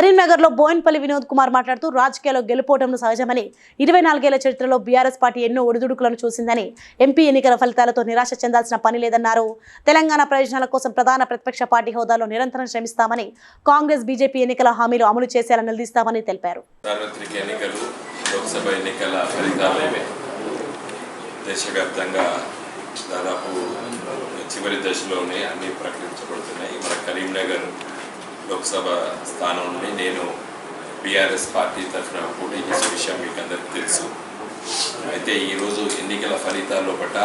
కరీంనగర్లో బోయిన్పల్లి వినోద్ కుమార్ మాట్లాడుతూ రాజకీయాల్లో గెలుపోవడం సహజమని ఇరవై నాలుగేళ్ళ చరిత్రలో బీఆర్ఎస్ పార్టీ ఎన్నో ఒడిదుడుకులను చూసిందని ఎంపీ ఎన్నికల ఫలితాలతో నిరాశ చెందాల్సిన పని లేదన్నారు. తెలంగాణ ప్రయోజనాల కోసం ప్రధాన ప్రతిపక్ష పార్టీ హోదాలో నిరంతరం శ్రమిస్తామని కాంగ్రెస్ బీజేపీ ఎన్నికల హామీలు అమలు చేసేలా నిలదీస్తామని తెలిపారు. సార్వత్రిక ఎన్నికలు లోక్సభ ఎన్నికల ఫలితాలు దేశవ్యాప్తంగా దాదాపు చివరి దశలోనే అన్ని ప్రకటించబడుతున్నాయి. మన కరీంనగర్ లోక్సభ స్థానం నుండి నేను బీఆర్ఎస్ పార్టీ తరఫున పోటీ చేసే విషయం మీకు అందరికీ తెలుసు. అయితే ఈరోజు ఎన్నికల ఫలితాల్లో పట్ల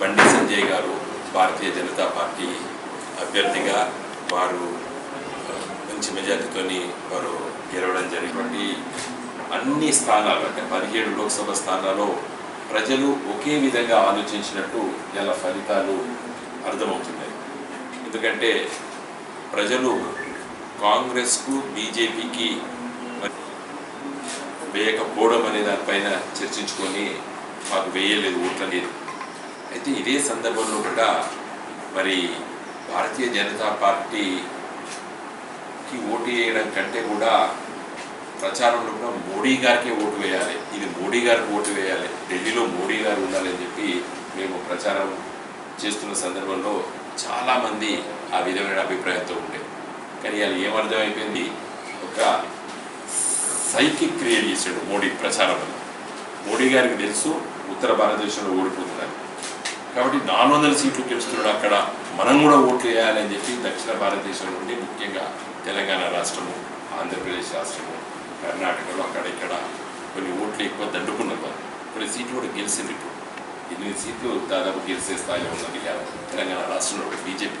బండి సంజయ్ గారు భారతీయ జనతా పార్టీ అభ్యర్థిగా వారు మంచి మెజార్టీతోని వారు గెలవడం జరిగినటువంటి అన్ని స్థానాలు అంటే పదిహేడు లోక్సభ స్థానాల్లో ప్రజలు ఒకే విధంగా ఆలోచించినట్టు ఇలా ఫలితాలు అర్థమవుతున్నాయి. ఎందుకంటే ప్రజలు కాంగ్రెస్కు బీజేపీకి వేయకపోవడం అనే దానిపైన చర్చించుకొని మాకు వేయలేదు ఓట్లనేది. అయితే ఇదే సందర్భంలో కూడా మరి భారతీయ జనతా పార్టీకి ఓటు వేయడం కంటే కూడా ప్రచారంలో కూడా మోడీ గారికే ఓటు వేయాలి. ఇది మోడీ గారికి ఓటు వేయాలి. ఢిల్లీలో మోడీ గారు ఉండాలని చెప్పి మేము ప్రచారం చేస్తున్న సందర్భంలో చాలామంది ఆ విధమైన అభిప్రాయంతో ఉండే. కానీ అది ఏమర్థమైపోయింది? ఒక సైకిక్ క్రియేట్ చేశాడు మోడీ ప్రచారంలో మోడీ గారికి తెలుసు ఉత్తర భారతదేశంలో ఓడిపోతున్నారు. కాబట్టి నాలుగు వందల సీట్లు గెలుస్తున్నాడు అక్కడ. మనం కూడా ఓట్లు వేయాలని చెప్పి దక్షిణ భారతదేశం నుండి ముఖ్యంగా తెలంగాణ రాష్ట్రము ఆంధ్రప్రదేశ్ రాష్ట్రము కర్ణాటకలో అక్కడ ఇక్కడ కొన్ని ఓట్లు ఎక్కువ దండుకున్నారు కొన్ని సీట్లు కూడా గెలిచింది ఇప్పుడు. ఎనిమిది సీట్లు దాదాపు గెలిచే స్థాయిలో ఉన్నది కాదు. తెలంగాణ రాష్ట్రంలో బీజేపీ.